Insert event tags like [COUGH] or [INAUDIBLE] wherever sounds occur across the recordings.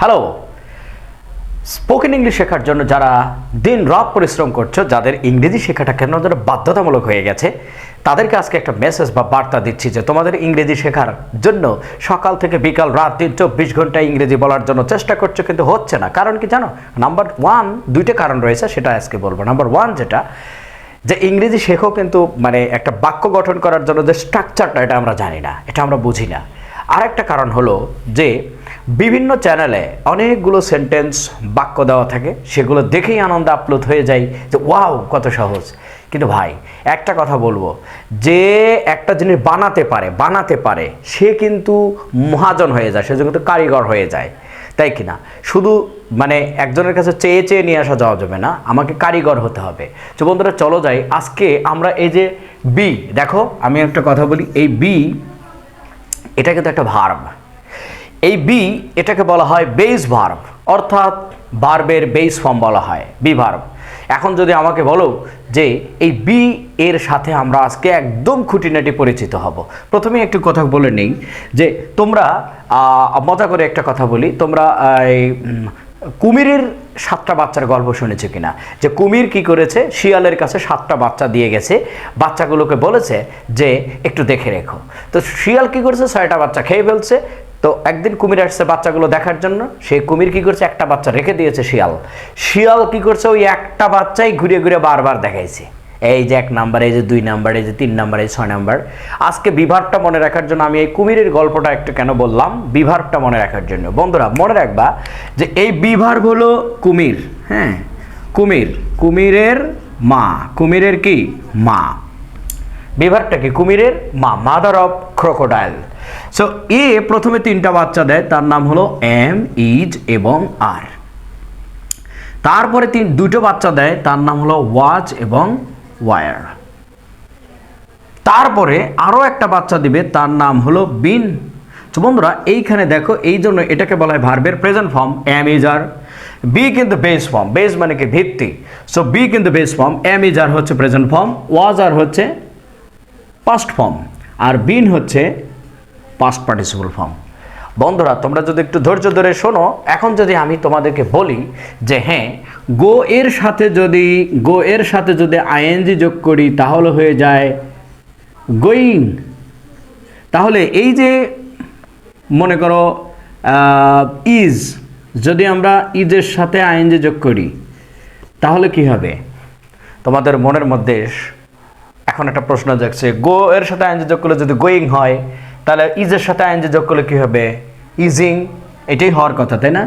Hello spoken English শেখার জন্য যারা দিন রাত পরিশ্রম করছ, যাদের ইংরেজি শেখাটা কেন যেন বাধ্যতামূলক হয়ে গেছে, তাদেরকে আজকে একটা মেসেজ বা বার্তা দিচ্ছি যে তোমাদের ইংরেজি শেখার জন্য সকাল থেকে বিকাল রাত দিন চব্বিশ ঘণ্টা ইংরেজি বলার জন্য চেষ্টা করছ, কিন্তু হচ্ছে না। কারণ কি জানো? নাম্বার ওয়ান দুইটা কারণ রয়েছে, সেটা আজকে বলব। নাম্বার ওয়ান যেটা, যে ইংরেজি শেখো কিন্তু মানে একটা বাক্য গঠন করার জন্য যে স্ট্রাকচারটা এটা আমরা জানি না, এটা আমরা বুঝি না। আরেকটা কারণ হলো যে বিভিন্ন চ্যানেলে অনেকগুলো সেন্টেন্স বাক্য দেওয়া থাকে। সেগুলো দেখেই আনন্দ আপলোড হয়ে যায় যে, ওয়াও, কত সহজ। কিন্তু ভাই, একটা কথা বলব, যে একটা জিনিস বানাতে পারে বানাতে পারে, সে কিন্তু মহাজন হয়ে যায়, সে কিন্তু কারিগর হয়ে যায়। তাই কি না? শুধু মানে একজনের কাছে চেয়ে চেয়ে নিয়ে আসা যাওয়া যাবে না, আমাকে কারিগর হতে হবে। তো বন্ধুরা, চলো যাই। আজকে আমরা এই যে বি দেখো, আমি একটা কথা বলি, এই বি এটা কিন্তু একটা ভার্ব এই বি এটাকে বলা হয় বেস ভার্ব অর্থাৎ ভার্বের বেস ফর্ম বলা হয় বি ভার্ব এখন যদি আমাকে বলো যে এই বি এর সাথে আমরা আজকে একদম খুঁটিনাটি পরিচিত হব প্রথমে একটু কথা বলে নেই যে তোমরা মজা করে একটা কথা বলি, তোমরা এই কুমিরের সাতটা বাচ্চার গল্প শুনেছে কিনা? যে কুমির কি করেছে? শিয়ালের কাছে সাতটা বাচ্চা দিয়ে গেছে, বাচ্চাগুলোকে বলেছে যে একটু দেখে রেখো। তো শিয়াল কি করেছে? ছয়টা বাচ্চা খেয়ে ফেলছে তো একদিন কুমির আসছে বাচ্চাগুলো দেখার জন্য। সেই কুমির কি করছে? একটা বাচ্চা রেখে দিয়েছে শিয়াল। শিয়াল কি করছে? ওই একটা বাচ্চাই ঘুরে ঘুরে বারবার দেখাইছে। এই যে এক নাম্বার, এই যে দুই নাম্বার, এই যে তিন নাম্বার, এই ছয় নাম্বার। আজকে বিভাগটা মনে রাখার জন্য আমি এই কুমিরের গল্পটা একটু কেন বললাম? বিভাগটা মনে রাখার জন্য। বন্ধুরা, মনে রাখবা যে এই বিভার হলো কুমির হ্যাঁ? কুমির, কুমিরের মা। কুমিরের কি? মা। বিভাগটা কি? কুমিরের মা। Mother of crocodile. সো এ প্রথমে তিনটা বাচ্চা দেয়, তার নাম হলো এম ইজ এবং আর তারপরে তিন দুটো বাচ্চা দেয়, তার নাম হলো ওয়াচ এবং ওয়ার তারপরে আরও একটা বাচ্চা দিবে, তার নাম হলো বিন তো বন্ধুরা, এইখানে দেখো, এই জন্য এটাকে বলা হয় ভার্বের present form am is are be কিন্তু বেস ফর্ম বেস মানে কি ভিত্তি? সো বি কিন্তু base form am is are হচ্ছে প্রেজেন্ট ফর্ম ওয়াজ আর হচ্ছে পাস্ট ফর্ম আর বিন হচ্ছে পাস্ট পার্টিসিপল ফর্ম বন্ধুরা, তোমরা যদি একটু ধৈর্য ধরে শোনো, এখন যদি আমি তোমাদেরকে বলি যে হ্যাঁ গো এর সাথে যদি গো এর সাথে যদি আইএনজি যোগ করি, তাহলে হয়ে যায় গোয়িং তাহলে এই যে, মনে করো ইজ যদি আমরা ইজের সাথে আইএনজি যোগ করি, তাহলে কি হবে? তোমাদের মনের মধ্যে এখন একটা প্রশ্ন জাগছে গো এর সাথে আইনজি যোগ করলে যদি গোয়িং হয় তাহলে ইজের সাথে আইনজি যোগ করলে কি হবে? ইজিং, এটাই হওয়ার কথা, তাই না?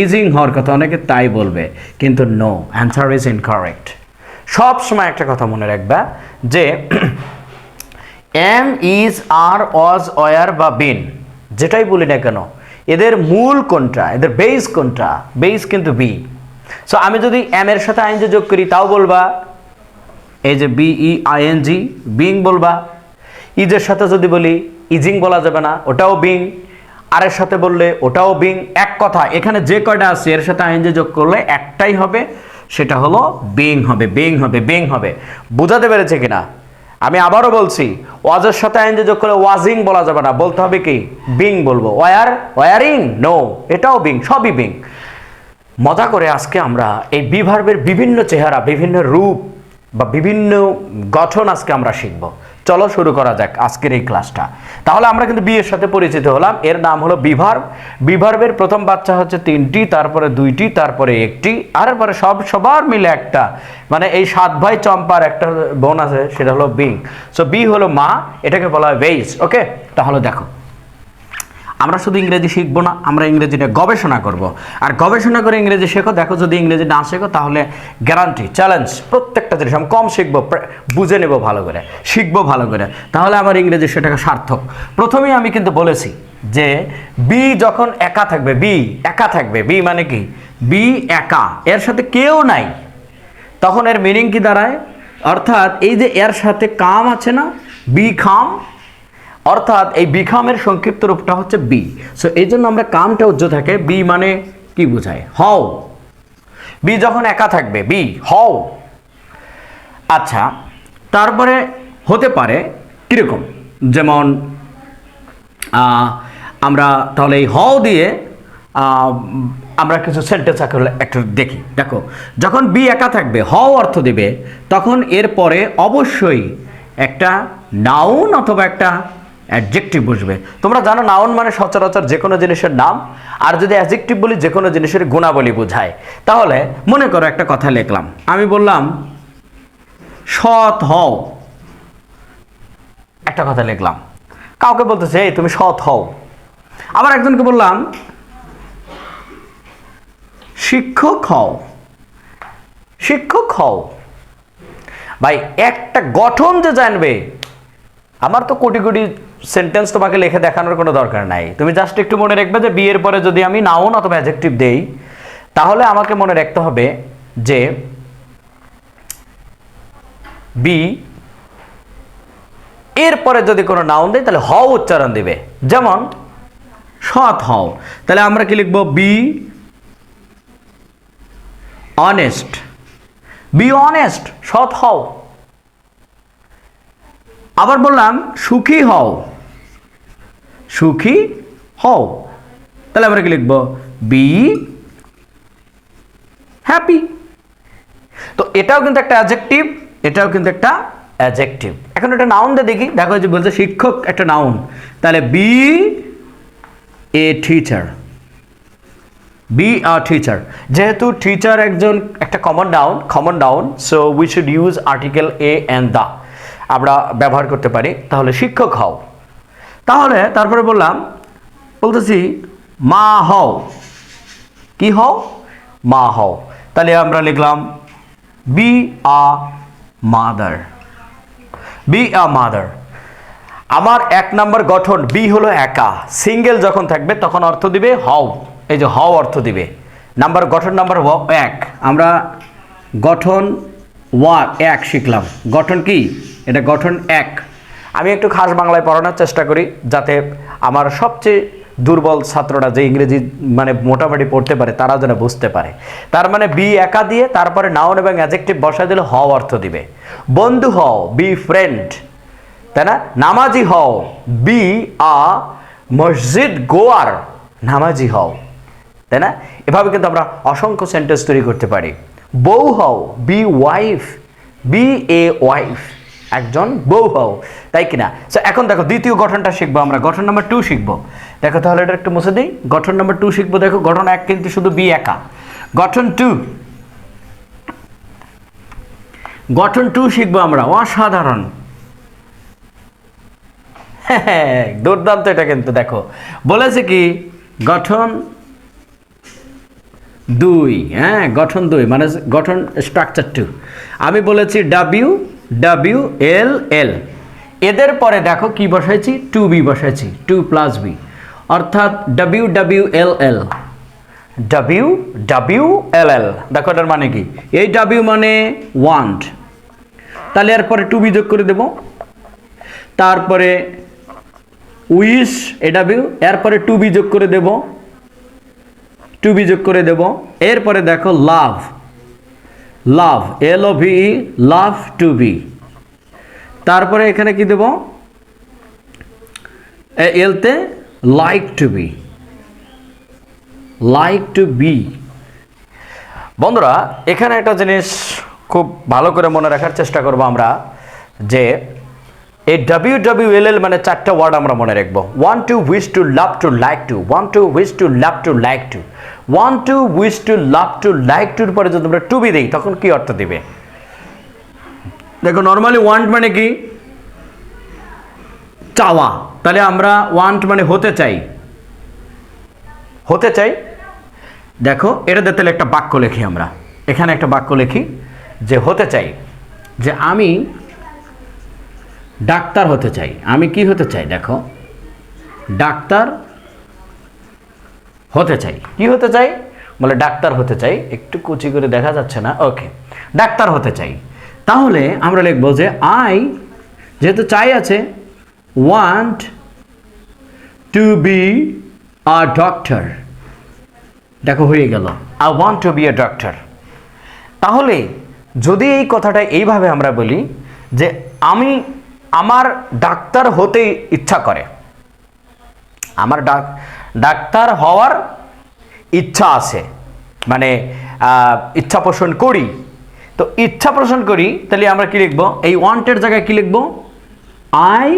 ইজিং হওয়ার কথা, অনেকে তাই বলবে, কিন্তু নো অ্যান্সার ইজ ইনকারেক্ট সব সময় একটা কথা মনে রাখবা যে am is are was were বা বিন যেটাই বলি না কেন, এদের মূল কোনটা, এদের বেস কোনটা? বেস কিন্তু বি সো আমি যদি এম এর সাথে আইনজি যোগ করি, তাও বলবা, এই যে বিই আইএনজি বিং বলবা। ইজের সাথে যদি বলি ইজিং বলা যাবে না, ওটাও বিং। আর এর সাথে বললে ওটাও বিং, এক কথা। এখানে যে কয়টা আছে, এর সাথে আইএনজি যোগ করলে একটাই হবে, সেটা হলো বিং হবে বিং হবে বিং হবে। বোঝাতে পেরেছে কিনা? আমি আবারও বলছি, ওয়াজের সাথে আইনজি যোগ করলে ওয়াজিং বলা যাবে না, বলতে হবে কি? বিং বলব। Were, wereing? নো, এটাও বিং, সবই বিং। মজা করে আজকে আমরা এই বিভার্বের বিভিন্ন চেহারা, বিভিন্ন রূপ বা বিভিন্ন গঠন আজকে আমরা শিখব। চলো শুরু করা যাক আজকের এই ক্লাসটা। তাহলে আমরা কিন্তু বিয়ের সাথে পরিচিত হলাম। এর নাম হলো বিভার্ব বিভার্বের প্রথম বাচ্চা হচ্ছে তিনটি, তারপরে দুইটি, তারপরে একটি, আর পরে সব সবার মিলে একটা মানে এই সাত ভাই চম্পার একটা বোন আছে, সেটা হলো বিং। সো বি হলো মা, এটাকে বলা হয় বেইস ওকে তাহলে দেখো। আমরা শুধু ইংরেজি শিখব না, আমরা ইংরেজি নিয়ে গবেষণা করব। আর গবেষণা করে ইংরেজি শেখো, দেখো যদি ইংরেজি না শেখো তাহলে গ্যারান্টি চ্যালেঞ্জ প্রত্যেকটা জিনিস আমি কম শিখব বুঝে নেব ভালো করে, শিখব ভালো করে। তাহলে আমার ইংরেজি সেটাকে সার্থক। প্রথমেই আমি কিন্তু বলেছি যে বি যখন একা থাকবে, বি একা থাকবে, বি মানে কি? বি একা, এর সাথে কেউ নাই। তখন এর মিনিং কি দাঁড়ায়? অর্থাৎ এই যে এর সাথে কাম আছে না, বি খাম অর্থাৎ এই বিখামের সংক্ষিপ্ত রূপটা হচ্ছে বি সো এই জন্য আমরা কামটা উজ্জ্ব থাকে বি মানে কি বোঝায়? হও। বি যখন একা থাকবে বি হও। আচ্ছা তারপরে হতে পারে কীরকম? যেমন আমরা তাহলে এই হও দিয়ে আমরা কিছু সেন্টেন্স একটা দেখি। দেখো, যখন বি একা থাকবে, হও অর্থ দেবে, তখন এর পরে অবশ্যই একটা নাউন অথবা একটা অ্যাডজেক্টিভ বসবে তোমরা জানো নাউন মানে সচরাচর যে কোনো জিনিসের নাম, আর যদি অ্যাডজেক্টিভ বলি যে কোনো জিনিসের গুণাবলী বোঝায়। তাহলে মনে করো একটা কথা লিখলাম। আমি বললাম, সৎ হও। একটা কথা লিখলাম। কাউকে বলতেছে, এই তুমি সৎ হও। আবার একজনকে বললাম, শিক্ষক হও। শিক্ষক হও। ভাই, একটা গঠন যে জানবে, আমার তো কোটি কোটি সেন্টেন্স তোমাকে লিখে দেখানোর কোনো দরকার নাই। তুমি জাস্ট একটু মনে রাখবে যে বিয়ের পরে যদি আমি নাউন অথবা অ্যাডজেক্টিভ দেই, তাহলে আমাকে মনে রাখতে হবে যে বি এরপরে যদি কোনো নাউন দেয় তাহলে হও উচ্চারণ দিবে। যেমন, সৎ হও। তাহলে আমরা কি লিখব? বি অনেস্ট বি অনেস্ট সৎ হও। আবার বললাম, সুখী হও। সুখী হও। তাহলে আমরা কি লিখব? বি হ্যাপি তো এটাও কিন্তু একটা অ্যাডজেক্টিভ এটাও কিন্তু একটা অ্যাডজেক্টিভ এখন এটা নাউন দিয়ে দেখি। দেখো যে বলছে শিক্ষক একটা নাউন তাহলে be a teacher be a teacher যেহেতু টিচার একজন একটা common noun common noun so we should use article a and the আমরা ব্যবহার করতে পারি। তাহলে শিক্ষক হও। তাহলে তারপরে বললাম, বলতেছি, মা হও। কি হও? মা হও। তাহলে আমরা লিখলাম be a mother be a mother আমার এক নম্বর গঠন বি হলো একা। সিঙ্গেল যখন থাকবে, তখন অর্থ দিবে হও। এই যে হও অর্থ দিবে। নাম্বার, গঠন নাম্বার এক। আমরা গঠন ওয়া, এক শিখলাম। গঠন কি? এটা গঠন এক। আমি একটু খাস বাংলায় পড়ানোর চেষ্টা করি, যাতে আমার সবচেয়ে দুর্বল ছাত্ররা যে ইংরেজি মানে মোটামুটি পড়তে পারে, তারা যেন বুঝতে পারে। তার মানে বি একা দিয়ে, তারপরে নাউন এবং অ্যাজেক্টিভ বসায় দিলে হও অর্থ দিবে। বন্ধু হও বি ফ্রেন্ড তাই না? নামাজি হও বি আ মসজিদ গোয়ার নামাজি হও, তাই না? এভাবে কিন্তু আমরা অসংখ্য সেন্টেন্স তৈরি করতে পারি। বউ হও be wife be a wife একজন বউ হও তাই কিনা? So, এখন দেখো দ্বিতীয় গঠনটা শিখব আমরা। গঠন নাম্বার টু শিখব। দেখো তাহলে এটা একটু মুছে দিই। গঠন নাম্বার টু শিখব। দেখো গঠন এক কিন্তু শুধু বি একা। গঠন টু গঠন টু শিখব আমরা। অসাধারণ। হ্যাঁ, [LAUGHS] দুর্দান্ত এটা কিন্তু দেখো। বলেছে কি? গঠন দুই হ্যাঁ গঠন দুই মানে গঠন স্ট্রাকচার টু আমি বলেছি ডাব্লিউ ডাব্লিউ এল এল এদের পরে দেখো কি বসাইছি? টু বি বসাইছি। টু প্লাস বি অর্থাৎ W W L L W W L L দেখো এটার মানে কি? এই ডাব্লিউ মানে ওয়ান্ট তাহলে এরপরে টু বি যোগ করে দেব। তারপরে উইশ এডাব্লিউ এরপরে টু বি যোগ করে দেব। টু বি যোগ করে দেব। এরপরে দেখো love love L O V love to be. তারপরে এখানে কি দেব? এলতে like to be. Like to be. বন্ধুরা, এখানে একটা জিনিস খুব ভালো করে মনে রাখার চেষ্টা করব আমরা, যে এই ডাব্লিউ ডাব্লিউ এল এল মানে চারটা ওয়ার্ড আমরা মনে রাখব। Want to wish to love to like to want to wish to love to like to want to wish to love to like টুর পরে যদি আমরা টু বি দিই, তখন কি অর্থ দিবে? দেখো নর্মালি ওয়ান্ট মানে কি? চাওয়া। তাহলে আমরা ওয়ান্ট মানে হতে চাই। হতে চাই? দেখো এটাতে তাহলে একটা বাক্য লিখি আমরা। এখানে একটা বাক্য লিখি, যে হতে চাই। যে আমি ডাক্তার হতে চাই। আমি কি হতে চাই? দেখো, ডাক্তার হতে চাই। কি হতে চাই? বলে ডাক্তার হতে চাই। একটু কুচি করে দেখা যাচ্ছে না। ওকে, ডাক্তার হতে চাই। তাহলে আমরা লিখব যে আই যেহেতু চাই আছে want to be a doctor দেখো হয়ে গেল। I want to be a doctor তাহলে যদি এই কথাটা এইভাবে আমরা বলি যে আমি আমার ডাক্তার হতে ইচ্ছা করে আমার ডাক, ডাক্তার হওয়ার ইচ্ছা আছে। মানে ইচ্ছা পোষণ করি। তো ইচ্ছা পোষণ করি, তাহলে আমরা কি লিখব? এই ওয়ান্টের জায়গায় কি লিখব? আই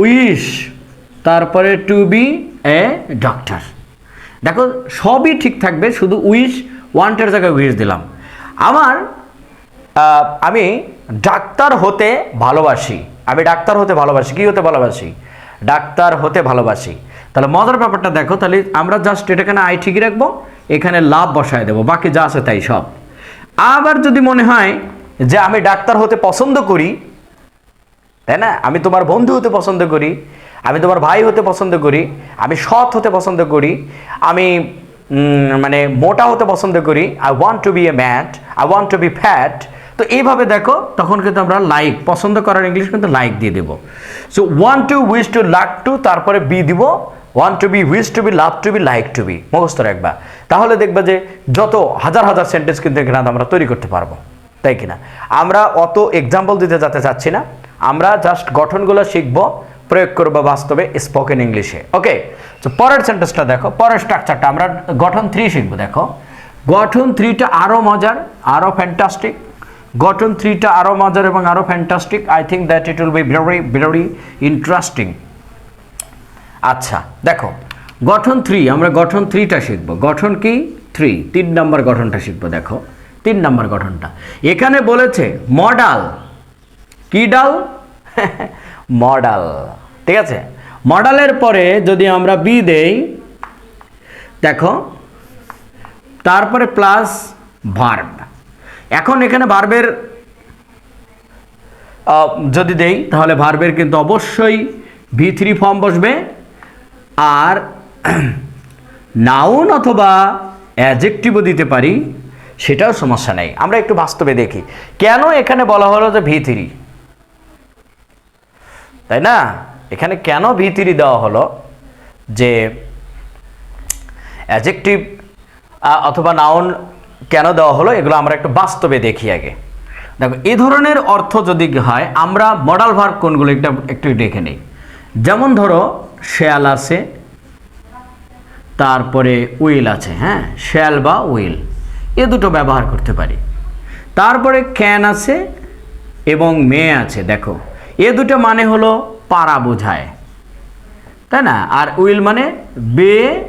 উইশ তারপরে টু বি এ ডক্টর। দেখো, সবই ঠিক থাকবে, শুধু উইশ, ওয়ান্টের জায়গায় উইশ দিলাম। আমার আমি ডাক্তার হতে ভালোবাসি। আমি ডাক্তার হতে ভালোবাসি, কি হতে ভালোবাসি? ডাক্তার হতে ভালোবাসি। তাহলে মজার ব্যাপারটা দেখো, তাহলে আমরা জাস্ট এটাখানে আই ঠিকই রাখব, এখানে লাভ বসায় দেবো, বাকি যা আছে তাই সব। আবার যদি মনে হয় যে আমি ডাক্তার হতে পছন্দ করি, তাই না? আমি তোমার বন্ধু হতে পছন্দ করি, আমি তোমার ভাই হতে পছন্দ করি, আমি সৎ হতে পছন্দ করি, আমি মানে মোটা হতে পছন্দ করি I want to be a fat I want to be fat তো এইভাবে দেখো, তখন কিন্তু আমরা লাইক পছন্দ করার ইংলিশ কিন্তু লাইক দিয়ে দেবো। So want to wish to love to তারপরে বি দিব। Want to be wish to be love to be like to be মুখস্থ রাখবা। তাহলে দেখবা যে যত হাজার হাজার সেন্টেন্স কিন্তু এখানে আমরা তৈরি করতে পারব। তাই কিনা? আমরা অত এক্সাম্পল দিতে যেতে চাচ্ছি না। আমরা জাস্ট গঠনগুলো শিখব, প্রয়োগ করব বাস্তবে স্পোকেন ইংলিশে ওকে তো পরের সেন্টেন্সটা দেখো। পরের স্ট্রাকচারটা আমরা গঠন থ্রি শিখব, দেখো। গঠন থ্রিটা আরও মজার আরও ফ্যান্টাস্টিক গঠন থ্রিটা আরও মজার এবং আরও fantastic I think that it will be very very interesting আচ্ছা দেখো, গঠন থ্রি আমরা গঠন থ্রিটা শিখব। গঠন কি? থ্রি তিন নম্বর গঠনটা শিখব, দেখো। তিন নম্বর গঠনটা। এখানে বলেছে মডাল কি ডাল? [LAUGHS] মডাল ঠিক আছে? মডালের পরে যদি আমরা বি দেই, দেখো, তারপরে প্লাস ভার্ব এখন এখানে ভার্বের যদি দেই, তাহলে ভার্বের কিন্তু অবশ্যই ভি থ্রি ফর্ম বসবে। আর [CLEARS THROAT] নাউন অথবা অ্যাজেক্টিভও দিতে পারি, সেটাও সমস্যা নেই। আমরা একটু বাস্তবে দেখি। কেন এখানে বলা হলো যে ভি থ্রি? তাই না? এখানে কেন ভি থ্রি দেওয়া হলো? যে অ্যাজেক্টিভ অথবা নাউন কেন দেওয়া হলো? এগুলো আমরা একটু বাস্তবে দেখি আগে। দেখো এই ধরনের অর্থ যদি হয়, আমরা মডাল ভার্ব কোনগুলো একটা একটু দেখে নেই। যেমন ধরো শেয়াল আছে, তারপরে উইল আছে হ্যাঁ? শেয়াল বা উইল এ দুটো ব্যবহার করতে পারি। তারপরে ক্যান আছে এবং মেয়ে আছে, দেখো। এ দুটো মানে হলো পাড়া বোঝায়। তাই না? আর উইল মানে বে,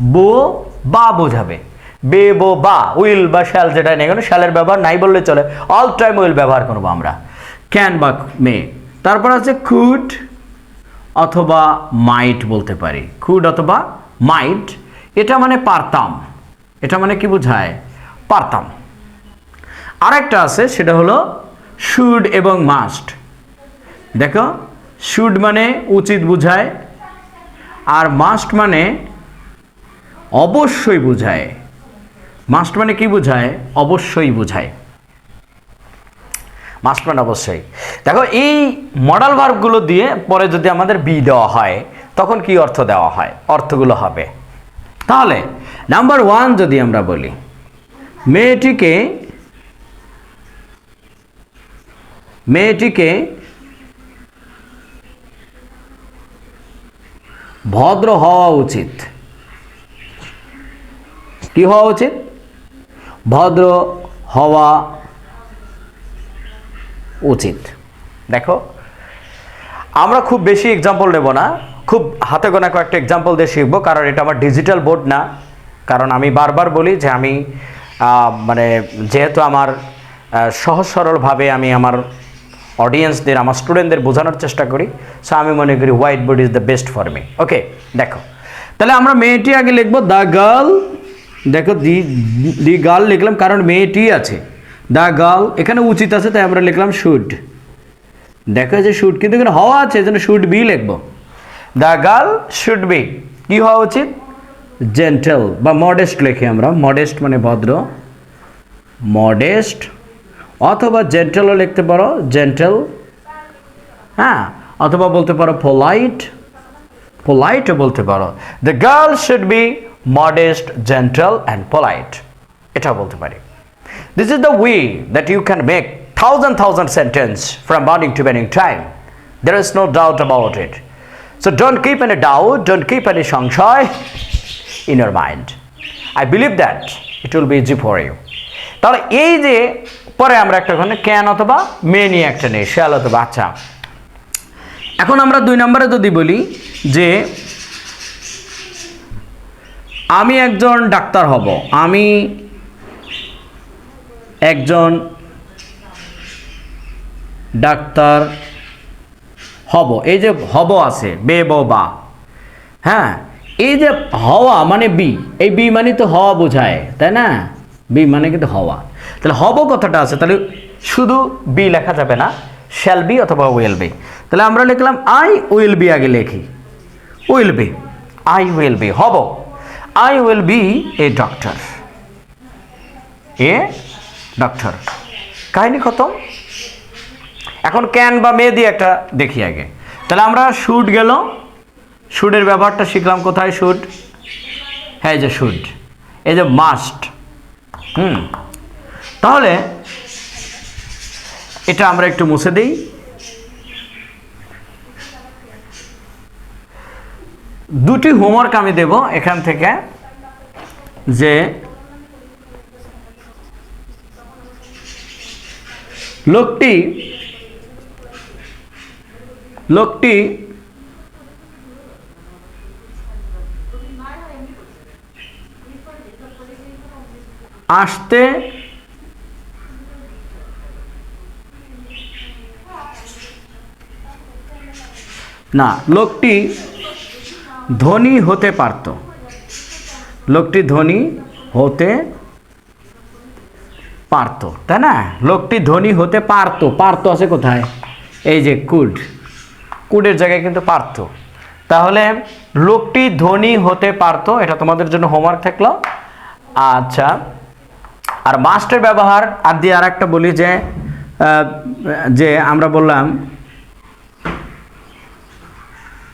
বো, বা বোঝাবে। বে বো বা, উইল বা শ্যাল যেটা নেই কোনো, শ্যালের ব্যবহার নাই বললে চলে। অল টাইম উইল ব্যবহার করব আমরা। ক্যান বা মে। তারপর আছে খুড অথবা মাইট বলতে পারি। খুড অথবা মাইট এটা মানে পারতাম। এটা মানে কি বোঝায়? পারতাম। আরেকটা আছে, সেটা হলো শুড এবং মাস্ট দেখো শুড মানে উচিত বোঝায়, আর মাস্ট মানে অবশ্যই বোঝায়। মাস্ট মানে কি বোঝায়? অবশ্যই বোঝায়। মাস্ট মানে অবশ্যই। দেখো, এই মডাল ভার্বগুলো দিয়ে পরে যদি আমাদের বি দেওয়া হয়, তখন কি অর্থ দেওয়া হয়? অর্থগুলো হবে। তাহলে নাম্বার ওয়ান যদি আমরা বলি, মেয়েটিকে মেয়েটিকে ভদ্র হওয়া উচিত। কি হওয়া উচিত? ভদ্র হওয়া উচিত। দেখো, আমরা খুব বেশি এক্সাম্পল নেব না। খুব হাতে গোনা কয়েকটা এক্সাম্পল দিয়ে শিখব, কারণ এটা আমার ডিজিটাল বোর্ড না। কারণ আমি বারবার বলি যে আমি মানে যেহেতু আমার সহজ সরলভাবে আমি আমার অডিয়েন্সদের আমার স্টুডেন্টদের বোঝানোর চেষ্টা করি সো আমি মনে করি white board is the best for me okay দেখো। তাহলে আমরা মেয়েটি আগে লিখব দ্য গার্ল দেখো, দি দি গার্ল লিখলাম কারণ মেয়েটি আছে। দ্য গার্ল এখানে উচিত আছে, তাই আমরা লিখলাম শুড। দেখো যে শুড, কিন্তু এখানে হওয়া আছে এজন্য শুড বি লিখব। The girl should be. কি হওয়া উচিত? জেন্টেল বা মডেস্ট লিখি আমরা। মডেস্ট মানে ভদ্র। মডেস্ট, অথবা জেন্টেলও লিখতে পারো, জেন্টেল। হ্যাঁ অথবা বলতে পারো, পোলাইট। পোলাইটও বলতে পারো। The girl should be modest gentle and polite এটা বলতে পারি। This is the way that you can make thousand thousand sentence from morning to evening time there is no doubt about it so don't keep any doubt don't keep any সংশয় in your mind. I believe that it will be easy for you. তাহলে এই যে পরে আমরা একটা ওখানে can অথবা মে নিয়ে একটা নেই শ্যাল অথবা আচ্ছা। এখন আমরা দুই নম্বরে যদি বলি যে আমি একজন ডাক্তার হব। আমি একজন ডাক্তার হব। এই যে হব আছে, বে, ব, বা। হ্যাঁ এই যে হওয়া মানে বি। এই বি মানে তো হওয়া বোঝায়, তাই না? বি মানে কিন্তু হওয়া। তাহলে হব কথাটা আছে, তাহলে শুধু বি লেখা যাবে না, শ্যাল বি অথবা উইল বি। তাহলে আমরা লিখলাম আই উইল বি আগে লিখি। Will be, I will be, হব। I will be a doctor a doctor কাহিনী খতম? এখন ক্যান বা মে দিয়ে একটা দেখি আগে। তাহলে আমরা শুট গেল। শুটের ব্যবহারটা শিখলাম কোথায় শুট হ্যাঁ যে শুট এই যে মাস্ট হুম। তাহলে এটা আমরা একটু মুছে দিই। দুটি হোমওয়ার্ক আমি দেব এখান থেকে যে লোকটি লোকটি আসতে না লোকটি ধনী হতে পারত। লোকটি ধনী হতে পারত, তাই না? লোকটি ধনী হতে পারত। পারত আছে কোথায়? এই যে কুড। কুডের জায়গায় কিন্তু পারত। তাহলে লোকটি ধনী হতে পারত, এটা তোমাদের জন্য হোমওয়ার্ক থাকল। আচ্ছা আর মাস্টের ব্যবহার, আর দিয়ে আর একটা বলি যে যে আমরা বললাম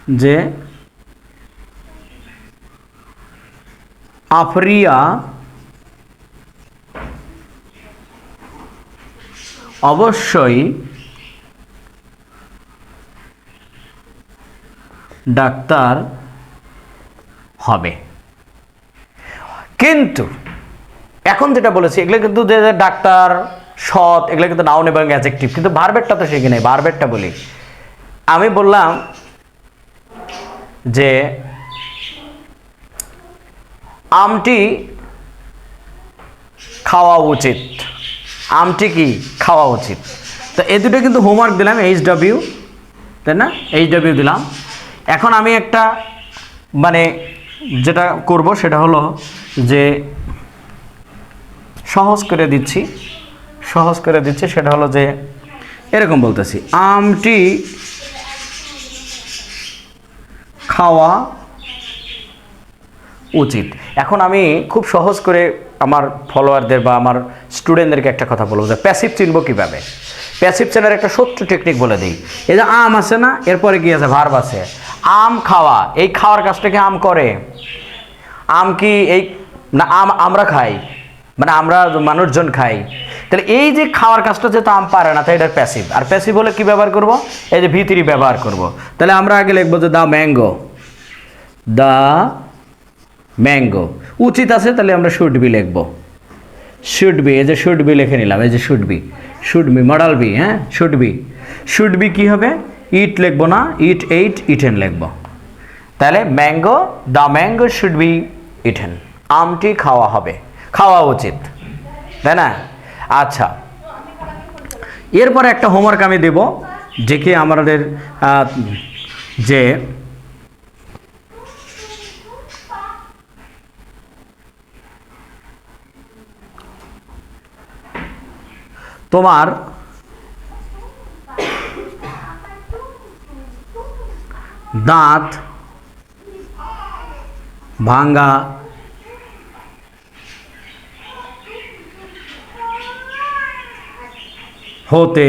যে আফরিয়া অবশ্যই ডাক্তার হবে। কিন্তু এখন যেটা বলেছি, এগুলো কিন্তু যে ডাক্তার সৎ, এগুলো কিন্তু নাউন এবং অ্যাজেক্টিভ কিন্তু ভার্বেটটা তো শিখি নাই বলি। আমি বললাম যে আমটি খাওয়া উচিত। আমটি কি? খাওয়া উচিত। তো এই দুটো কিন্তু হোমওয়ার্ক দিলাম এইচ ডাব্লিউ তাই না? এইচ ডাব্লিউ দিলাম। এখন আমি একটা মানে যেটা করব সেটা হলো যে সহজ করে দিচ্ছি, সহজ করে দিচ্ছি, সেটা হলো যে এরকম বলতেছি, আমটি খাওয়া উচিত। এখন আমি খুব সহজ করে আমার ফলোয়ারদের বা আমার স্টুডেন্টদেরকে একটা কথা বলব যে প্যাসিভ চিনবো কীভাবে? প্যাসিভ চেনার একটা সত্য টেকনিক বলে দিই। এই যে আম আছে না, এরপরে কি আছে? ভার্ব আছে। আম খাওয়া, এই খাওয়ার কাজটাকে আম করে? আম কি এই, না, আম আমরা খাই মানে আমরা মানুষজন খাই। তাহলে এই যে খাওয়ার কাজটা যেহেতু আম পারে না, তাই এটা প্যাসিভ আর প্যাসিভ হলে কি ব্যবহার করব? এই যে ভিতরি ব্যবহার করব। তাহলে আমরা আগে লিখব যে দ্য ম্যাঙ্গো দ্য ম্যাঙ্গো উচিত আছে, তাহলে আমরা শুড বি লিখব। শুড বি এই যে শুড বি লিখে নিলাম, এই যে should be should be modal be হ্যাঁ? শুড বি শুড বি কী হবে? ইট লিখব না ইট এইট ইটেন লিখব। তাহলে mango the mango should be eaten আমটি খাওয়া হবে। খাওয়া উচিত। তাই না? আচ্ছা। এরপরে একটা হোমওয়ার্ক আমি দেব, যে কি আমাদের যে তোমার দাঁত ভাঙ্গা হতে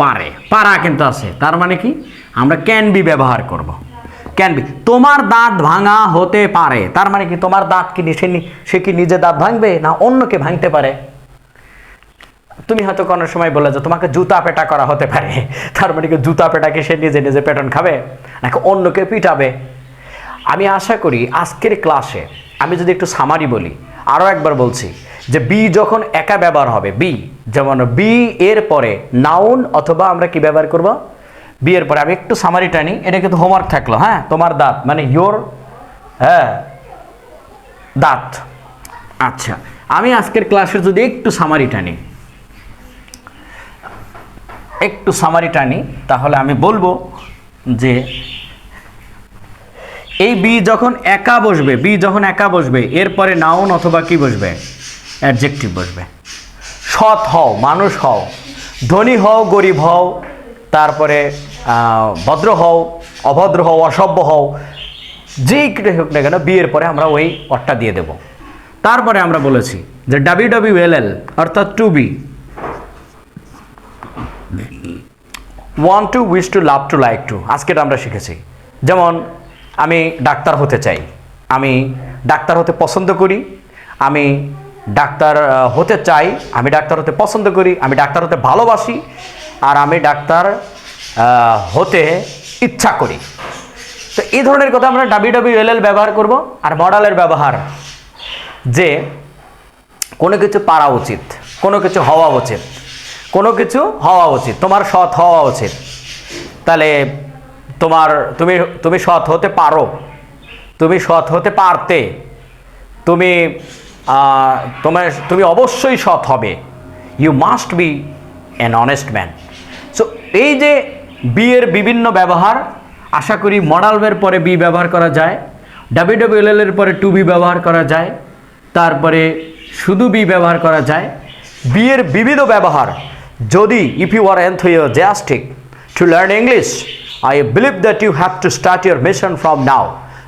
পারে, পারা কিন্তু আছে। তার মানে কি? আমরা ক্যান বি ব্যবহার করব। ক্যান বি তোমার দাঁত ভাঙা হতে পারে। তার মানে কি? তোমার দাঁত কি সে কি নিজে দাঁত ভাঙবে না অন্যকে ভাঙতে পারে? তুমি হয়তো কোনো সময় বলে যে তোমাকে জুতা পেটা করা হতে পারে। তার মানে কি জুতা পেটাকে সে নিজে নিজে পেটন খাবে? নাকি অন্যকে পিটাবে? আমি আশা করি আজকের ক্লাসে আমি যদি একটু সামারি বলি আরও একবার বলছি যে বি যখন একা ব্যবহার হবে বি যেমন বি এর পরে নাউন অথবা আমরা কি ব্যবহার করব? বি এর পরে, আমি একটু সামারি টানি এটা কিন্তু হোমওয়ার্ক থাকল হ্যাঁ? তোমার দাঁত মানে ইয়োর হ্যাঁ দাঁত। আচ্ছা আমি আজকের ক্লাসে যদি একটু সামারি টানি একটু সামারি টানি, তাহলে আমি বলব যে এই বি যখন একা বসবে, বি যখন একা বসবে, এরপরে নাউন অথবা কি বসবে? অ্যাডজেক্টিভ বসবে। সৎ হও, মানুষ হও, ধনী হও, গরিব হও, তারপরে ভদ্র হও, অভদ্র হও, অসভ্য হও, যেই হোক না কেন বিয়ের পরে আমরা ওই অটটা দিয়ে দেব। তারপরে আমরা বলেছি যে ডাব্লিউ ডাব্লিউ এল এল অর্থাৎ to be want to wish to love to like to আজকেটা আমরা শিখেছি। যেমন, আমি ডাক্তার হতে চাই। আমি ডাক্তার হতে পছন্দ করি। আমি ডাক্তার হতে চাই। আমি ডাক্তার হতে পছন্দ করি। আমি ডাক্তার হতে ভালোবাসি। আর আমি ডাক্তার হতে ইচ্ছা করি। তো এই ধরনের কথা আমরা ডাব্লিউ ডাব্লিউ এল এল ব্যবহার করব আর মডেলের ব্যবহার। যে কোনো কিছু পারা উচিত, কোনো কিছু হওয়া উচিত। কোনো কিছু হওয়া উচিত, তোমার সৎ হওয়া উচিত। তাহলে তোমার, তুমি তুমি সৎ হতে পারো। তুমি সৎ হতে পারতে। তুমি তোমার, তুমি অবশ্যই সৎ হবে। You must be an honest man so এই যে বিয়ের বিভিন্ন ব্যবহার, আশা করি মডালবের পরে বি ব্যবহার করা যায় ডাব্লিউডাব্লিউএল এর পরে টু বি ব্যবহার করা যায়, তারপরে শুধু বি ব্যবহার করা যায়। বিয়ের বিবিধ ব্যবহার যদি if you are enthusiastic to learn English, I believe that you have to start your mission from now.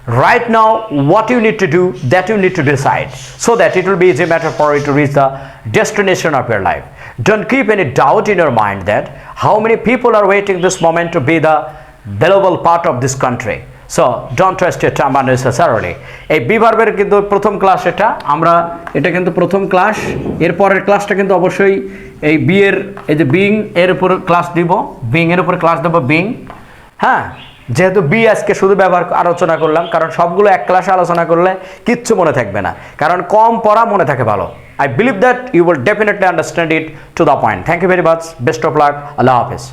Right now, what you need to do, that you need to decide, so that it will be easy matter for you to reach the destination of your life. Don't keep any doubt in your mind that how many people are waiting this moment to be the valuable part of this country. So don't waste your time unnecessarily এই বিভার্বের কিন্তু প্রথম class এটা আমরা এটা কিন্তু প্রথম class এরপরের ক্লাসটা কিন্তু অবশ্যই এই বিয়ের এই যে বিং এর উপর ক্লাস দিব বিং এর উপর ক্লাস দেবো বিং হ্যাঁ যেহেতু বি আজকে শুধু ব্যবহার আলোচনা করলাম, কারণ সবগুলো এক ক্লাসে আলোচনা করলে কিচ্ছু মনে থাকবে না। কারণ কম পড়া মনে থাকে ভালো। I believe that you will definitely understand it to the point thank you very much best of luck Allah Hafiz.